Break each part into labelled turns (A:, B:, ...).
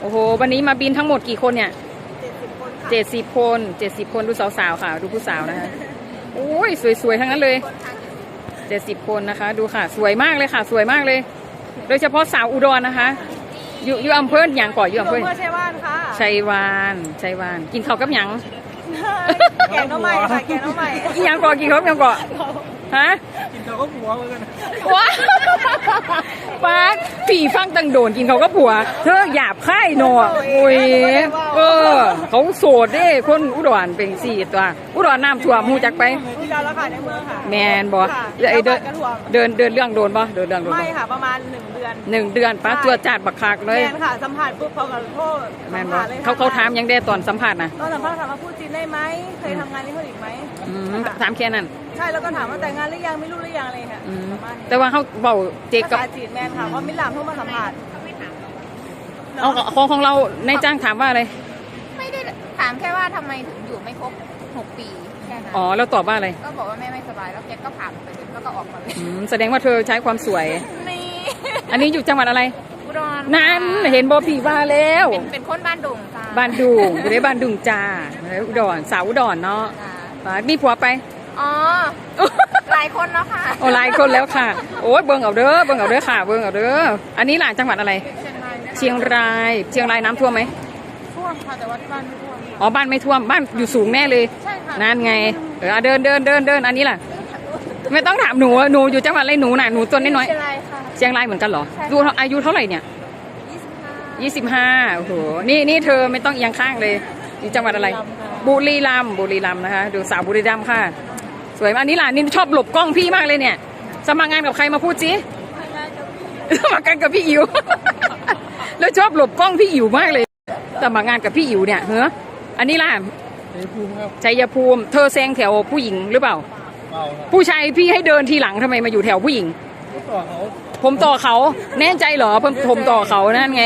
A: โอ้โห วันนี้มาบินทั้งหมดกี่คนเนี่ย
B: เจ็ดสิบคนค่ะ
A: เจ็ดสิบคนเจ็ดสิบคนดูสาวๆค่ะ ดูผู้สาวนะคะโอ้ยสวยๆทั้งนั้นเลยเจ็ดสิบคนนะคะ ดูค่ะ สวยมากเลยค่ะ สวยมากเลย โดยเฉพาะสาวอุดรนะคะ อยู่อยู่อำเภออย่างก่อนอยู่อำเภอ
B: เพื่อชัยว่านค่ะ
A: ชัยวานชัยวาน กินข้าวกับหยัง
B: แกงน้องใหม่ค่ะแกงน้องใหม่
A: อีหยังก่อนกินข้าวกับหยังก่อน ฮะ
C: กินเขาก็หัวเหมือนกัน
A: ว้าปาดผีฟังตังโดนกินเขาก็ผัว เธอหยาบค่ายหนอโอ้ยเออ เขาโสดเด้คนอุดรเป็นสี่ตัว อุดรน้ำท่วมหูจักไป
B: ที่เราแล้วค่ะในเมืองค่ะ
A: แมนบอ
B: ค่ะ
A: ไอเดิน
B: กระถ่วง
A: เดินเดินเรื่องโดนบ่เดินเรื่องโดน
B: ไม่
A: บ่
B: ค่ะ ประมาณหนึ่งเดื อน
A: หนึ่งเดือนป้าตัวจัดบักคักเลย
B: แมนค่ะสัมผัสปุ๊บเขาก็โทษ
A: แมน
B: สั
A: บอ
B: ผัสลย
A: เขาเขาถามยังได้ตอนสัมภาษณ์นะ
B: ตอนสัมภาษณ์ถามว่าพูดจีนได้ไหมเคยทำงานที่นู่นอีกไหม
A: อืม
B: ค่ะ
A: ถามแค่นั้น
B: ใช่แล้วก็ถามว่าแต่งงานหรือยังไม่รู้หรือยังอะไรค่ะ
A: อืม
B: ประมาณนี้
A: แต่ว่าเขาเบาเจกกับ
B: ภาษาจีนแมนค่ะเพราะมิลามเพิ่งมาสัมผัส
A: เอาของของเราในายจ้างถามว่าอะไร
D: ไม่ได้ถามแค่ว่าทำไมถึงอยู่ไม่ครบหกปีแค่นั้น
A: อ๋อแล้วตอบว่าอะไร
D: ก็บอกว่าแม่ไม่สบายแล้วแกก็ผ่านไปเลยแล้วก็ออกมาเลย
A: อืมแสดงว่าเธอใช้ความสวย
D: นี่
A: อันนี้อยู่จังหวัดอะไร
D: อุดร
A: นั่นเห็นบอผีว่าแล้ว
D: เป็นเป็นคนบ้านดุงจ้า
A: บ้านดุงอยู่ในบ้านดุงจ้าอุดรสาวอุดรเนาะ
D: จ้า
A: ปาดมีผัวไป
D: อ๋อ หลายคนแล้วค่ะ
A: โอ้หลายคนแล้วค่ะ โอ้ยเบิ่งเอาเด้อเบิ่งเอาเด้อค่ะเบิ่งเอาเด้ออันนี้ล่ะจังหวัดอะไร
D: เชียงรายนะคะ
A: เชียงราย เชียงรายน้ำท่วมไหม
D: ท่วมค่ะแต่ว่าที่บ้านไม่ท่วม
A: อ๋อบ้านไม่ท่วมบ้านอยู่สูงแน่เลย
D: ใช่ค่ะ
A: นั่นไงเออเอาเดินเดินเดินเดินอันนี้ล่ะ ไม่ต้องถามหนูหนูอยู่จังหวัดอะไรหนูน่ะหนูตัวน้อย
D: เชียงรายค่ะ
A: ๆ เชียงรายเหมือนกันเหรอ
D: ใช่ค่ะ
A: ดูอายุเท่าไหร่เนี่ย
D: ยี่สิบห้า
A: ยี่สิบห้าโอ้โห นี่นี่เธอไม่ต้องเอียงข้างเลยอยู่จังหวัดอะไร บุรีรัมย์บุรีรัมย์นะคะ ดูสาวบุรีรัมย์ค่ะ สวยมากอันนี้ล่ะนี่ชอบหลบกล้องพี่มากเลยเนี่ย สมัครงานกับใครมาพูดสิสมัครงานกับพี่อิ๋ว แล้วชอบหลบกล้องพี่อิ๋วมากเลย สมัครงานกับพี่อิ๋วเนี่ยเฮ้ออันนี้ล่ะ
C: เฮ้ยภูมิครับ
A: ชัยภูมิ เธอแซงแถวผู้หญิงหรือเปล่า
C: เมาครับ
A: ผู้ชายพี่ให้เดินทีหลังทำไมมาอยู่แถวผู้หญิง
C: ก็ต่อเขา
A: ผมต่อเขาแน่ใจเหรอผมผมต่อเขานั่นไง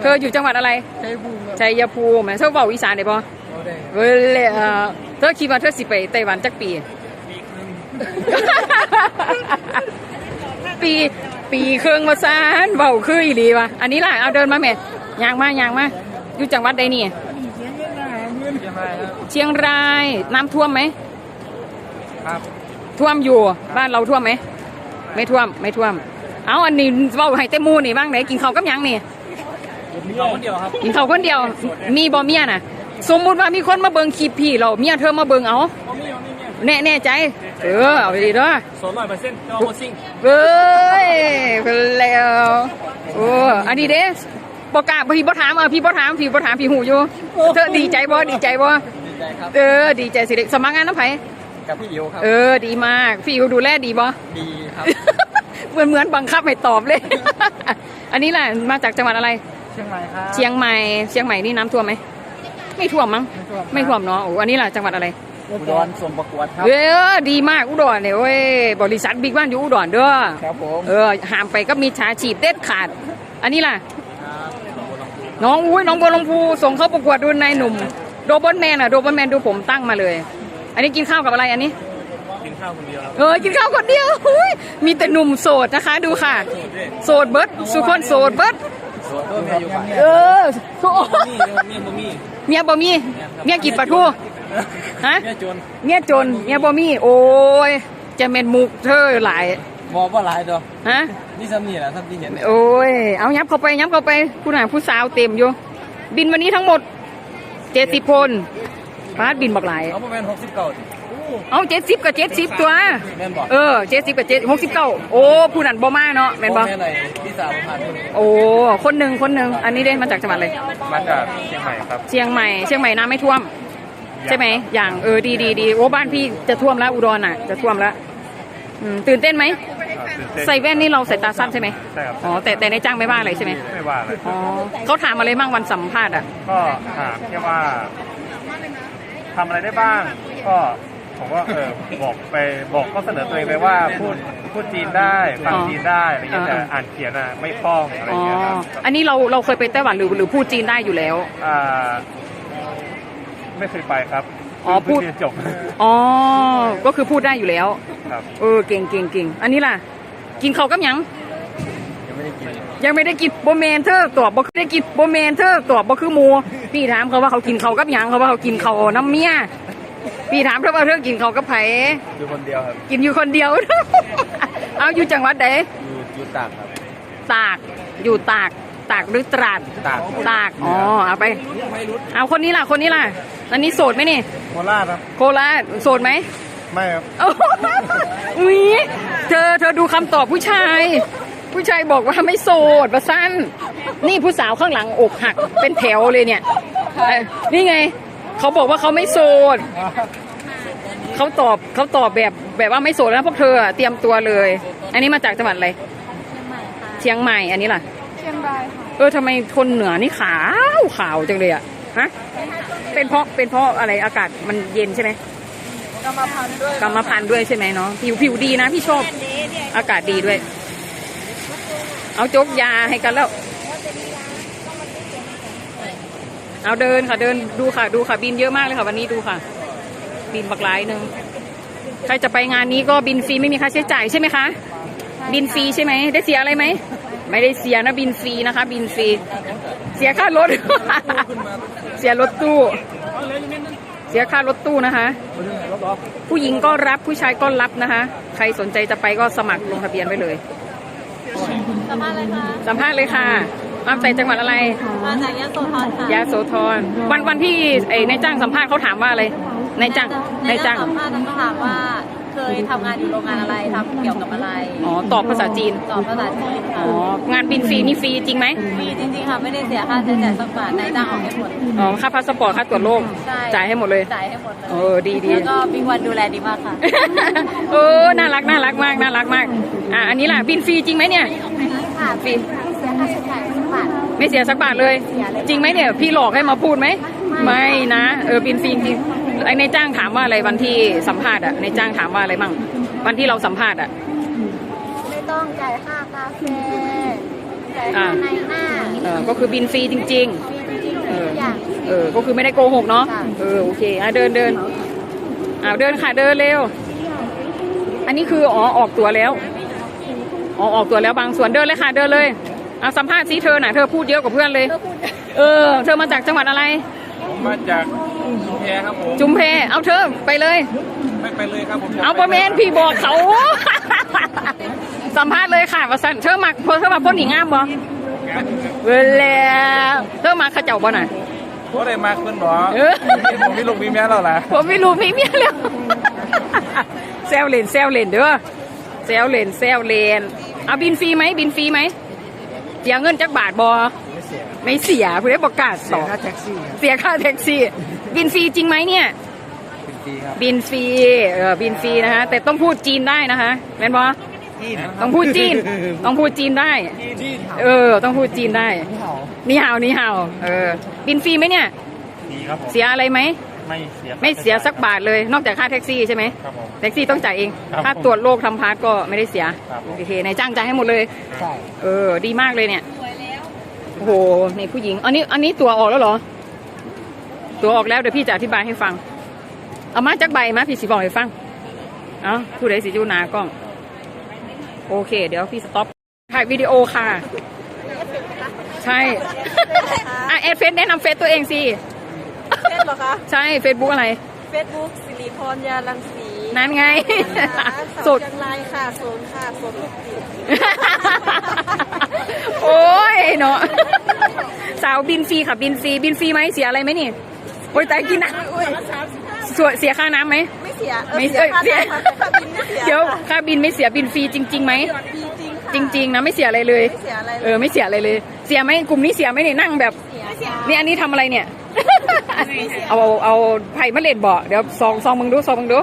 A: เธออยู่จังหวัดอะไร
C: ใช้ภูมิครับ
A: ชัยภูมิเธอเบาอีสานได้ปะ
C: เอาได้
A: เว้ยเลยเอ่อเธอคิดว่าเธอสิไปไต้หวันจักปีปีปีครึ่งมาซานเบาคืออีหลีวะอันนี้ล่ะเอาเดินมาแม่ยางมายางมาอยู่จังหวัดใดนี่
C: เสียงเงินหนาเงินยังไงครับ
A: เชียงรายน้ำท่วมไหม
C: ครับ
A: ท่วมอยู่บ้านเราท่วมไหมไม่ท่วมไม่ท่วม เอาอันนี้เบาให้เต็มหมูนี่บ้างไหนกินข้าวกับหยังนี่
C: มีเราคนเดียวครับ
A: กินข้าวคนเดียว มีบ่เมียน่ะ สมมุติว่ามีคนมาเบิ่งคลิปพี่เราเมียเธอมาเบิ่งเอา
C: เขามีเขามีเนี่ย
A: แน่แน่ใจ เออเอาดีเด้อ
C: โซนร้อยเปอร์เซ็นต์เราโมซิ่ง
A: เอ้ยเป็นแล้วโอ้อันนี้เด้บอกกล้าพี่บ่ถามเออพี่บ่ถามพี่บ่ถามพี่หูอยู่เธอดีใจบ่ดีใจบ่
C: ดีใจครับ
A: เออ ดีใจสิเด็กสมัครงานน้ำไผ
C: กับพี่อิ๋วครับ
A: เออ ดีมาก พี่อิวดูแลดีบ่
C: ดีครับ
A: เหมือนเหมือนบังคับให้ตอบเลย อันนี้แหละมาจากจังหวัดอะไร
C: เชียงใหม่ครับ
A: เชียงใหม่ เชียงใหม่นี่น้ำท่วมไหม ไม่ท่วมมั้ง ไม่ท่วมเนาะ โอ้ อันนี้แหละจังหวัดอะไร
C: อุดรส่งประกวดครับ
A: เออ ดีมากอุดรเนี่ยเว้ย บริษัทบิ๊กบ้านอยู่อุดรเด้อ
C: ครับผม
A: เออ ห้ามไปก็มีชาฉีดเด็ดขาด อันนี้ล่ะ น้องอุ้ยน้องบัวลำพูส่งเข้าประกวดดูนายหนุ่ม โดบอนแมนอะโดบอนแมนดูผมตั้งมาเลย อันนี้กินข้าวกับอะไรอันนี้
C: กินข้าวคนเดียวครับ
A: เออกินข้าวคนเดียวอุ๊ยมีแต่หนุ่มโสดนะคะดูค่ะ โสดเบิร์ดสุคนโสดเบิร์ด
C: โซนก็มีอยู่ฝ่าย
A: เออโอ้
C: นี่เมียบ่มี
A: เมียบ่มีเมียกินปลาทูฮะ
C: เมียจน
A: เมียจนเมียบ่มีโอ้ยจะเป็นมุกเธอหลาย
C: มองว่าหลายตัว
A: ฮะ
C: นี่ซ้ำนี่แหละซ้ำที่เห็น
A: โอ้ยเอายับเข้าไปยับเข้าไปผู้หนาผู้สาวเต็มอยู่บินวันนี้ทั้งหมดเจ็ดสิบคนพาดบินบักหลาย
C: เขาประมาณหกสิบเก้า
A: เอาเจ็ดสิบกับเจ็ดสิบตัว
C: แม่นบอก
A: เออเจ็ดสิบกับเจ็ดหกสิบเก้าโอ้ผู้นั้นบ่มาเนาะแม่นบ่
C: แม่ไหนที่สาวผ่านคนนี้
A: โอ้คนหนึ่งคนหนึ่งอันนี้เด้มาจากจังหวัดอะไร
C: มาจากเชียงใหม่ครับ
A: เชียงใหม่เชียงใหม่น้ำไม่ท่วม ใช่ไหมอย่างเออดีดีดีโอ้บ้านพี่จะท่วมแล้วอุดรน่ะ จะท่วมแล้วอืมตื่นเต้นไหมใส่แว่นนี่เราใส่ตาสั้นใช่ไหม
E: ใช่ครับ
A: อ๋อแต่แต่ในจ้างไม่ว่าอะไรใช่ไหม
E: ไม่ว่าเลย
A: อ๋อเขาถามอะไรบ้างวันสัมภาษณ์อะ
E: ก็ถามแค่ว่าทำอะไรได้บ้าง ก็ ผมก็เออบอกไปบอกข้อเสนอตัวเองไปว่าพูดพูดจีนได้ฟัง
A: อ๋อ
E: จีนได้อะไรเงี้ย
A: อ่า
E: แต่อ่านเขียนอะไม่คล่องอะไร
A: อ๋อ
E: เงี้ยครับ
A: อันนี้เราเราเคยไปไต้หวันหรือหรือพูดจีนได้อยู่แล้ว
E: อ่าไม่เคยไปครับ
A: อ๋อพูด
E: เพิ่งเรียนจบ
A: อ๋อ ก็คือพูดได้อยู่แล้ว
E: ครับ
A: เออเก่งเก่งเก่งอันนี้ล่ะ กินข้าวกับหยัง
C: ยังไม่ได้กิน
A: ยังไม่ได้กินโบเมนเธอตอบบ่ได้กินโบเมนเธอตอบบ่คือหมูพี่ถามเขาว่าเขากินเขาวกับหยังเขาว่าเขากินเขาวน้ำเมีย พี่ถามเธอว่าเธอกินเขาวกับไผ
C: อยู่คนเดียวครับ
A: กินอยู่คนเดียว เอาอยู่จังหวัดไหน
C: อยู่อยู่ตากครับ
A: ตากอยู่ตากตากหรือตราด
C: ตาก
A: ตากอ๋อเอาไป เอาคนนี้ล่ะคนนี้ล่ะอันนี้โสดไหมนี่
E: โคราชครับ
A: โคราชโสดไหม
E: ไม่ครับ
A: โอ้โหอุ๊ยเธอเธอดูคำตอบผู้ชาย ผู้ชายบอกว่าไม่โสดประสั้น นี่ผู้สาวข้างหลังอกหักเป็นแถวเลยเนี่ยเอ้ยนี่ไง เขาบอกว่าเขาไม่โสดเขาตอบเขาตอบแบบแบบว่าไม่โสดแล้วพวกเธออะเตรียมตัวเลย อันนี้มาจากจังหวัดอะไรเชียงใหม่อันนี้ล่ะ
D: เชียงรายค่ะ
A: เออทำไมคนเหนือนี่ขาวขาวจังเลยอะฮะเป็นเพราะเป็นเพราะอะไรอากาศมันเย็นใช่ไหม
B: กรรมพันธุ์ด้วย
A: กรรมพันธุ์ด้วยใช่ไหมเนาะผิวผิวดีนะพี่ชอบอากาศดีด้วย เอาโจกยาให้กันแล้ว เอาเดินค่ะเดินดูค่ะดูค่ะบินเยอะมากเลยค่ะ วันนี้ดูค่ะ บินบักหลายหนึ่งใครจะไปงานนี้ก็บินฟรีไม่มีค่าใช้จ่ายใช่ไหมคะ บินฟรีใช่ไหมได้เสียอะไรไหมไม่ได้เสียนะบินฟรีนะคะ บินฟรีเสียค่ารถ เสียรถตู้ เสียค่ารถตู้นะคะ ผู้หญิงก็รับผู้ชายก็รับนะคะ ใครสนใจจะไปก็สมัครลงทะเบียนไว้เลย
B: สามารถเลยค่ะ
A: สัมภาษณ์เลยค่ะ มาจากจังหวัดอะไร
B: มาจากยะโสธรค่ะ
A: ยาโสธร วันวันที่ไอ้นายจ้างสัมภาษณ์เขาถามว่าอะไรนายจ้างนายจ้าง
B: สัมภาษณ์ต้องถามว่าเคยทำงานอยู่โรงงานอะไรทำเกี่ยวกับอะไร
A: อ๋อ ตอบภาษาจีน
B: ตอบภาษาจีนค่ะ
A: อ๋อ งานบินฟรีนี่ฟรีจริงไหม
B: ฟรีจริงๆค่ะ ไม่ได้เสียค่าใช้จ่ายสักบาทนายจ้างออกให้หมด
A: อ๋อ ค่าพาสปอร์ต ค่าตรวจโรค
B: ใช่
A: จ่ายให้หมดเลย
B: จ่ายให้หมดเลย
A: เออ ดีดี
B: แล้วก็บิ๊กวันดูแลดีมากค่ะ
A: โอ้น่ารัก น่ารักมาก น่ารักมาก อะ อันนี้ล่ะ บินฟรีจริงไหมเนี่ย
D: ค่ะ
A: ฟรี
D: เสียค่าใช้จ่ายทุกบาท
A: ไม่เสียสักบาทเลย จริงไหมเนี่ย พี่หลอกให้มาพูดไหม ไม่นะ เออบินฟรีจริงไอ้นายจ้างถามว่าอะไรวันที่สัมภาษณ์อะนายจ้างถามว่าอะไรมั่งวันที่เราสัมภาษณ์อะ
D: ไม่ต้องจ่ายค่ากาแฟจ่าย
A: อ่า
D: ค่าในหน้า
A: เออก็คือบินฟรีจริง
D: ฟรีจริงๆทุกอย่าง
A: ๆเออก็คือไม่ได้โกหกเนาะ
D: ค่ะ
A: เออโอเคอะเดินเดินอ้าวเดินค่ะเดินเร็ว อันนี้คืออ๋อออกตัวแล้วอ๋อออกตัวแล้วบางส่วนเดินเลยค่ะเดินเลย เอาสัมภาษณ์ซิเธอหน่ะเธอพูดเยอะกว่าเพื่อนเลยเออ เธอมาจากจังหวัดอะไร
C: ผมมาจากชุมแพครับผม
A: จุมเพ เอาเธอไปเลย
C: ไม่ไปเลยครับผม
A: เอาประเมนพี่บอกเขา สัมภาษณ์เลยค่ะว่าสันเธอมาเธอมาพ่นหนีงามบ่เวลาเธอมาเขเจ้าบ่น่ะ
C: เพราะได้มาขึ้นหรอ
A: เออ
C: ผมมีลูกมีแม่แล้วล่ะ
A: ผมไม่รู้พี่เมียแล้วแซวเลนแซวเลนเด้อแซวเลนแซวเลนเอาบินฟรีไหมบินฟรีไหมเสียเงินจักบาทบอไม่เสียเพื่อประกาศสอง
C: ค่าแท็กซี่ครับ
A: เสียค่าแท็กซี่ บินฟรีจริงไหมเนี่ย
C: เป็นปีครับ
A: บินฟรีเออบินฟรีนะคะแต่ต้องพูดจีนได้นะคะแม่นบอ
C: จีน
A: ต้องพูดจีน ต้องพูดจีนได้
C: จีน
A: เออ ต้องพูดจีนได้นี่เห่านี่เห่าเออ บินฟรีไหมเนี่ย
E: ดีครับผม
A: เสียอะไรไหม
E: ไม่เสีย
A: ไม่เสียสักบาทเลย นอกจากค่าแท็กซี่ใช่ไหม
E: ครับผม
A: แท็กซี่ต้องจ่ายเอง
E: ครับ
A: ถ้าตรวจโรคทำพาสก็ไม่ได้เสีย
E: ครับผม
A: โอเคนายจ้างจ่ายให้หมดเลย
C: ใช่
A: เออ ดีมากเลยเนี่ย โอ้โห นี่ผู้หญิง อันนี้ อันนี้ตัวออกแล้วเหรอ ตัวออกแล้วเดี๋ยวพี่จะอธิบายให้ฟัง เอามาจากใบมาพี่สิบอกให้ฟัง เอาผู้ใดสิจูหนากล้อง โอเค เดี๋ยวพี่สต็อปถ่ายวิดีโอค่ะ ใช่ อะแอดเฟซแนะนำเฟซตัวเองสิ
B: เฟ ซเหรอคะ
A: ใช่เฟซบุ๊กอะไร
B: เฟซบุ๊กสิริพรยาลังสี
A: นั่นไง
B: สุ
A: สุ
B: ด
A: ด
B: จังไรค่ะโซนค่ะโซนลูกติด
A: โอ้ยเนาะสาวบินฟรีค่ะบินฟรีบินฟรีไหมเสียอะไรไหมนี่โอ้ยแต่กินนะสวยเสียค่าน้ำไหม
B: ไม่เสียเออ
A: ไม่
B: เสียค่า
A: เสีย
B: น้ำค่าบินไม่เสีย
A: เดี๋ยว
B: ค่ะ
A: ค่าบินไม่เสียบินฟรีจริงๆไหม
B: จริงๆค่ะ
A: จริงๆนะไม่เสียอะไรเลย
B: ไม่เสียอะไร
A: เออไม่เสียอะไรเลย เสียไหมกลุ่มนี้เสียไหมนี่นั่งแบบ
B: ไม่เสีย
A: นี่อันนี้ทำอะไรเนี่ย เอาเอาเอาไผ่มาเล่นบ่เดี๋ยวซองซองมึงดูซองมึงดู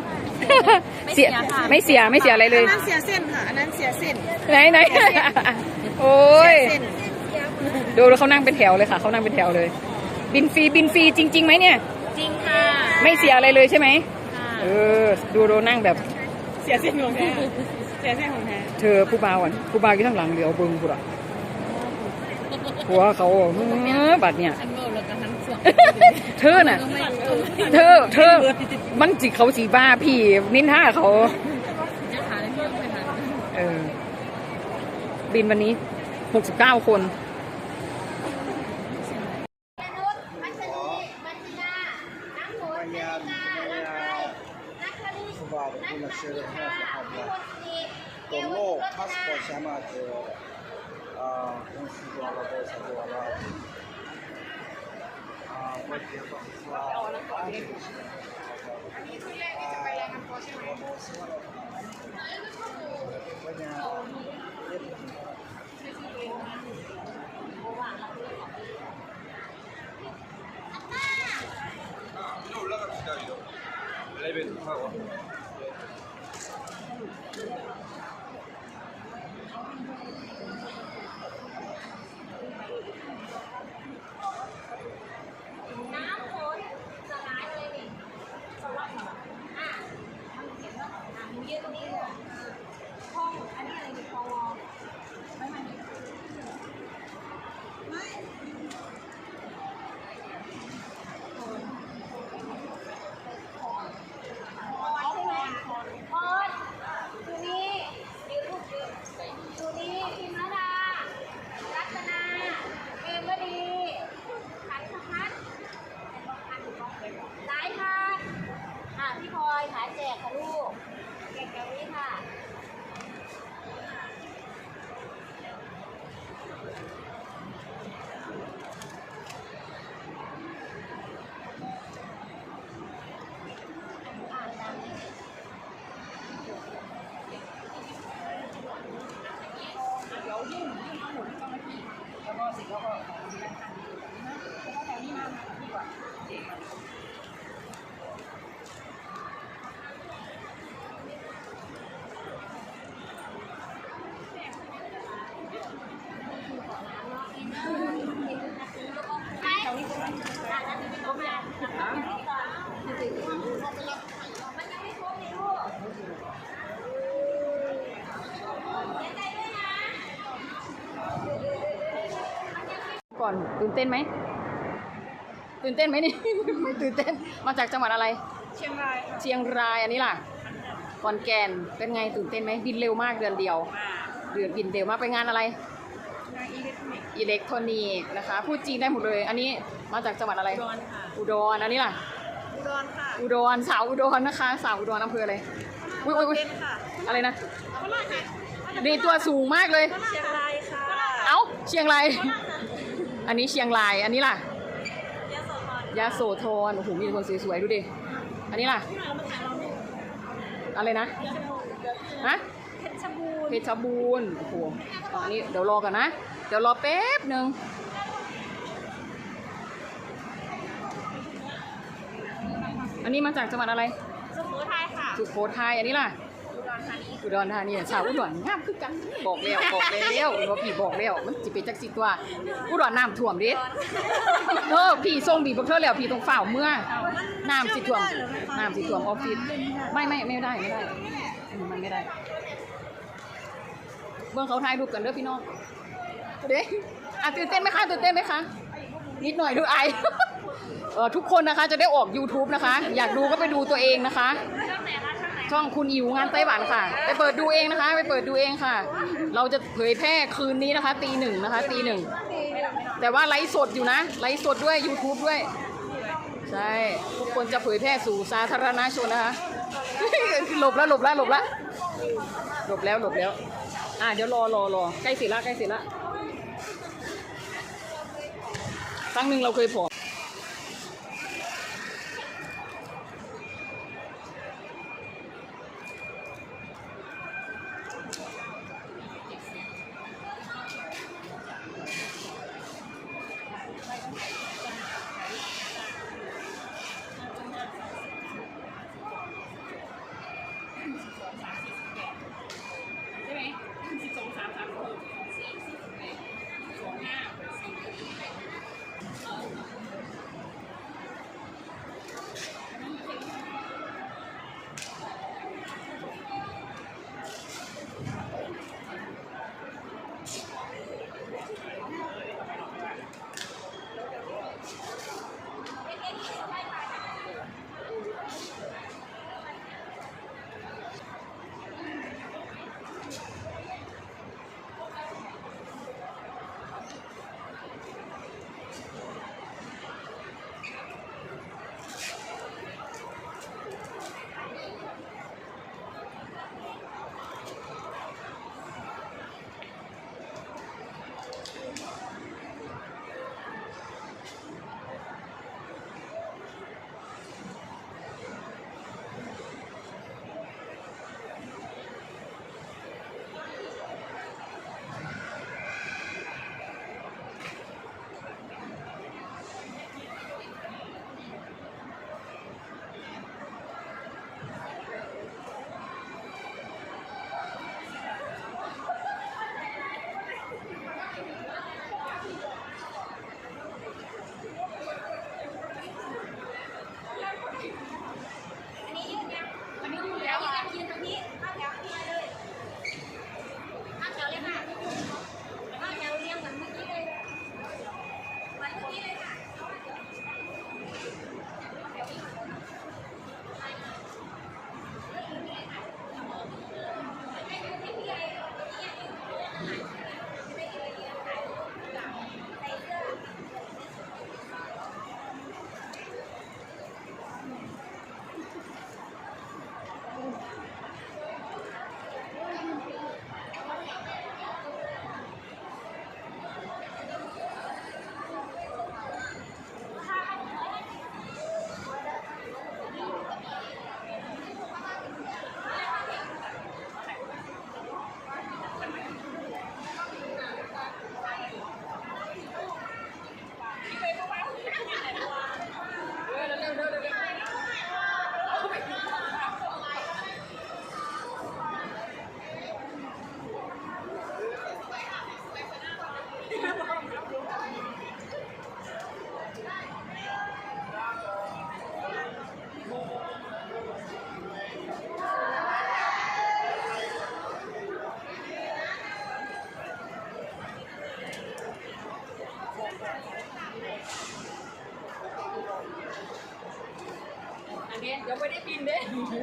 A: เสียไม่เสียไม่เสียอะไรเลย
B: อันนั้นเสียเส้นค่ะอันนั้นเสียเส้น
A: ไหนไหนโอ้ย
B: เส้น
A: ดูดูเขานั่งเป็นแถวเลยค่ะเขานั่งเป็นแถวเลย บินฟรีบินฟรีจริงๆไหมเนี่ย
B: จริงค่ะ
A: ไม่เสียอะไรเลยใช่ไหมเออดูดูนั่งแบบ
B: เสียเส้นของแท้เสียเส้นของแท้
A: เธอผู้บ่าวอะผู้บ่าวที่ข้างหลังเดี๋ยวเบิ้งกูละหัวเขาเออบัดเนี่ย เธอน่ะ เธอ เธอ มันจิเขาสีบ้าพี่นินท่าเขาเออบินวันนี้หกสิบเก้าคน
F: ตัาสปอร์ตสามาเจออ่าคุณสุวรร อันนี้คือแรกที่จะไปรายงานตัวใช่ไหมวันนี้
B: น้ำฝนสลายเลยนี่สลายอะมันเขียนว่าอะหนูยืนตรงนี้เลยห้องอันนี้อะไรนี่พอไม่มันพอใช่ไหมพอดูนี่ยืนรูปยืนดูนี่พิมพ์ระดา รัตนาเอมวดีขันธพัฒน์สายทานอะพี่พลอยขายแจกค่ะลูกแจกแกวนี้ค่ะ มันยังไม่ครบเลยลูกเสียใจด้วยนะ
A: ก่อนตื่นเต้นไหมตื่นเต้นไหมนี่ ไม่ตื่นเต้นมาจากจังหวัดอะไร
D: เชียงรายค่ะ
A: เชียงรายอันนี้ล่ะขอนแก่นเป็นไงตื่นเต้นไหมบินเร็วมากเดือนเดียวเดือนบินเร็วมากไปงานอะไร
D: งานอีเล็กทรอนิกส์
A: อิเล็กทรอนิกส์นะคะพูดจีนได้หมดเลย อันนี้มาจากจังหวัดอะไร
D: อุดรค่ะ
A: อุดรอันนี้ล่ะ
D: อุดรค่ะ
A: อุดรสาวอุดรนะคะ สาวอุดรอำเภออะไรอุ้ยอุ้ยอุ้ย
D: เป็นค่ะ
A: อะไรนะ
D: โคราชค่ะ
A: นี่ตัวสูงมากเลย
D: เชียงรายค่ะ
A: เอ้าเชียงราย อันนี้เชียงราย อันนี้ล่ะ
D: ยะโสธร
A: ยาโสธร โอ้โห มีคนสวยๆ ดูดิ อันนี้ล่ะ อะไรนะ ฮะ
D: เพชรบูรณ์
A: เพชรบูรณ์ โอ้โหอันนี้เดี๋ยวรอกันนะ เดี๋ยวรอแป๊บหนึ่งอันนี้มาจากจังหวัดอะไร
D: สุโขทัยค่ะ
A: สุโขทัย อันนี้ล่ะ
D: อุดรธานี
A: อุดรธานีชาวอุดรงามคือกันบอกแล้วบอกแล้วว่าพี่บอกแล้วมันจิเป็นจักสิตัวอุดรน้ำท่วมดิเออพี่ส่งบีบเธอแล้วพี่ต้องฝ่าวเมื่อน้ำสิท่วมน้ำสิท่วมออฟฟิศไม่ไม่ไม่ได้ไม่ได้อืมมันไม่ได้ เบื้องเขาถ่ายรูปกันเด้อพี่น้องเด้อะตื่นเต้นไหมคะตื่นเต้นไหมคะนิดหน่อยดูไอเออทุกคนนะคะจะได้ออก YouTube นะคะ อยากดูก็ไปดูตัวเองนะคะ ช่องคุณอิวงานไต้หวันค่ะ ไปเปิดดูเองนะคะ ไปเปิดดูเองค่ะ เราจะเผยแพร่คืนนี้นะคะ ตีหนึ่งนะคะ ตีหนึ่งแต่ว่าไลฟ์สดอยู่นะไลฟ์สดด้วย YouTube ด้วย ใช่ ทุกคนจะเผยแพร่สู่สาธารณชนนะคะ หลบแล้วหลบแล้วหลบแล้วหลบแล้วหลบแล้ว อะเดี๋ยวรอรอรอใกล้เสร็จละใกล้เสร็จละครั้งหนึ่งเราเคยผอม ไม่
B: ได้กินเด้เดี๋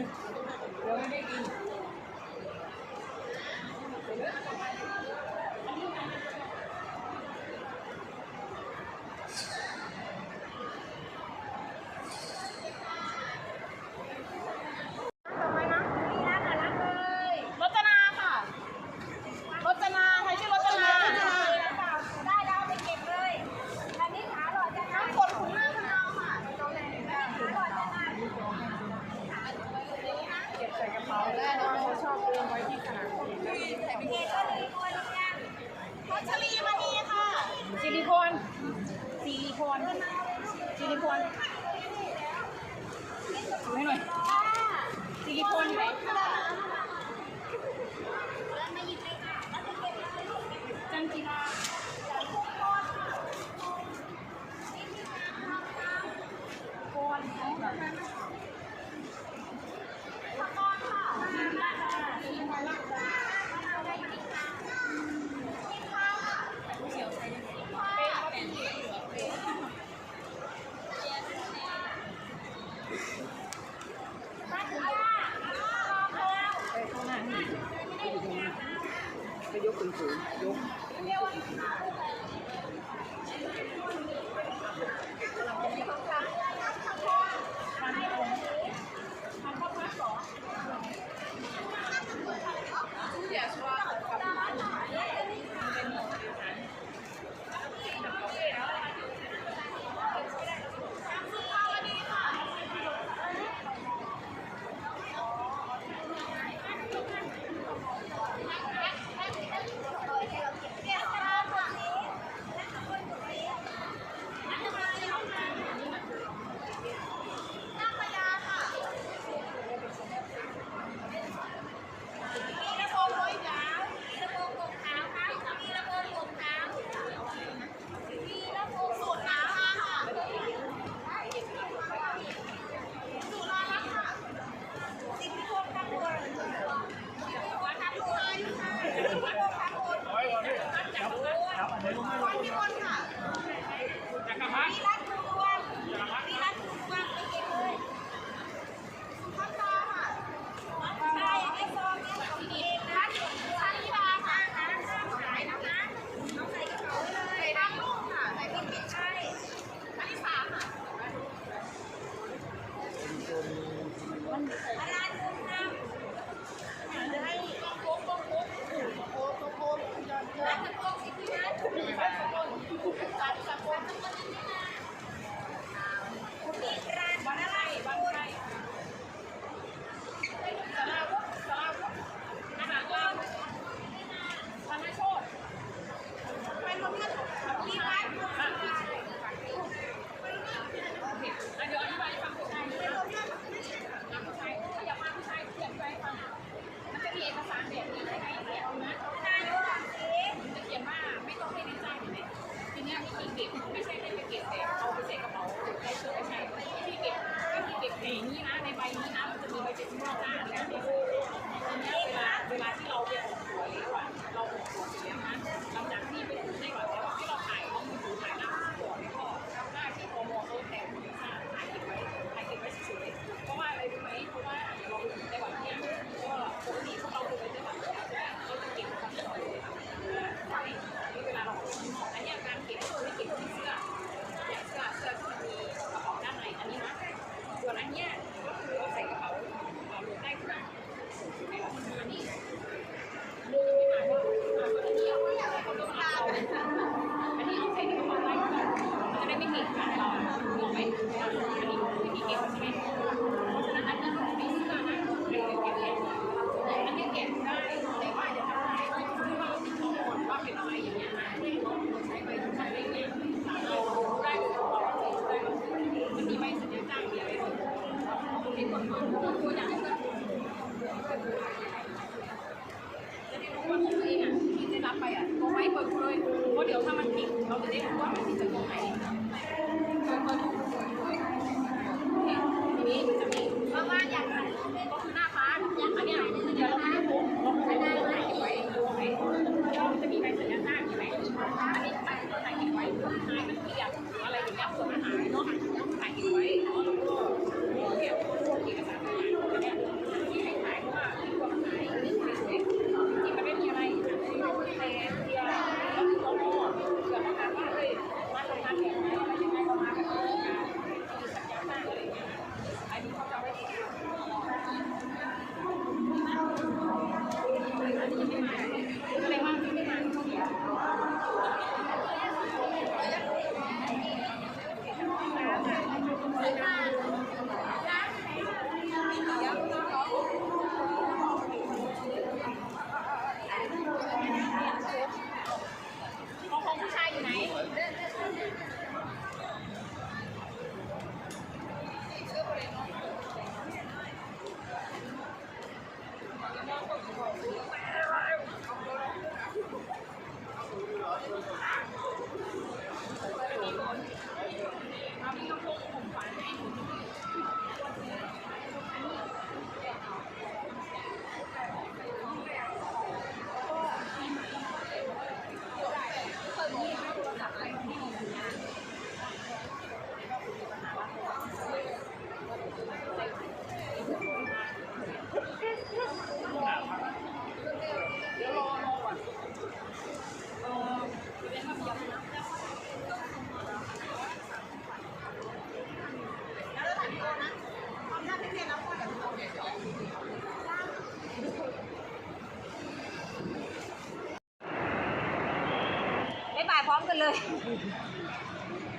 B: ที่ได้
G: รับไปอะตร
B: ง
G: ไหนเปิดเลยเพราะเดี๋ยวถ้ามันผิดเราจะ
B: ได้
G: รู้ว่า
B: มันผิดตรงไหน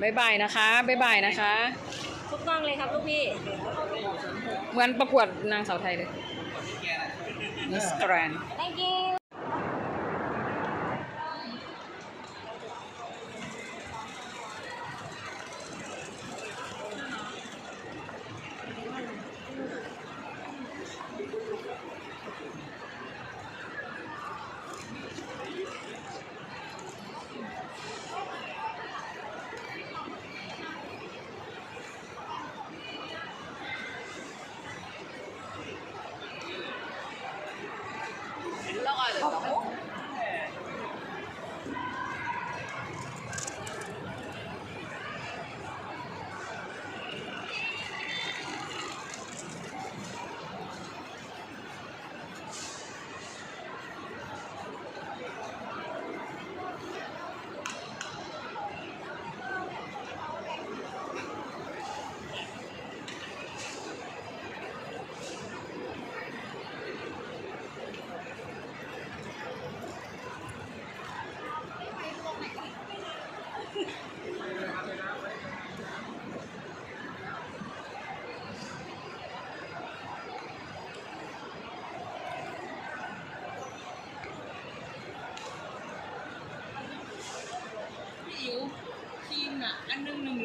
A: บ๊ายบายนะคะบ๊ายบายนะคะ
B: ทุกกล้องเลยครับลูกพี่
A: เหมือนประกวดนางสาวไทยเลยมิสแกรน
B: thank you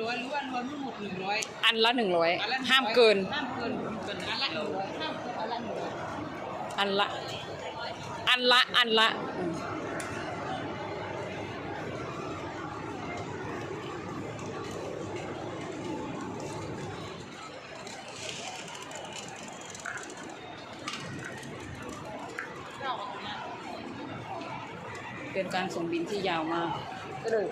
A: ละหนึ่งร้อยห้ามเกิน
H: อันละหนึ่งร้อยห้ามเกินอันละหนึ่งร้อย
A: อันละ อันละอันละอืมเป็นการส่งบินที่ยาวมากก็เลย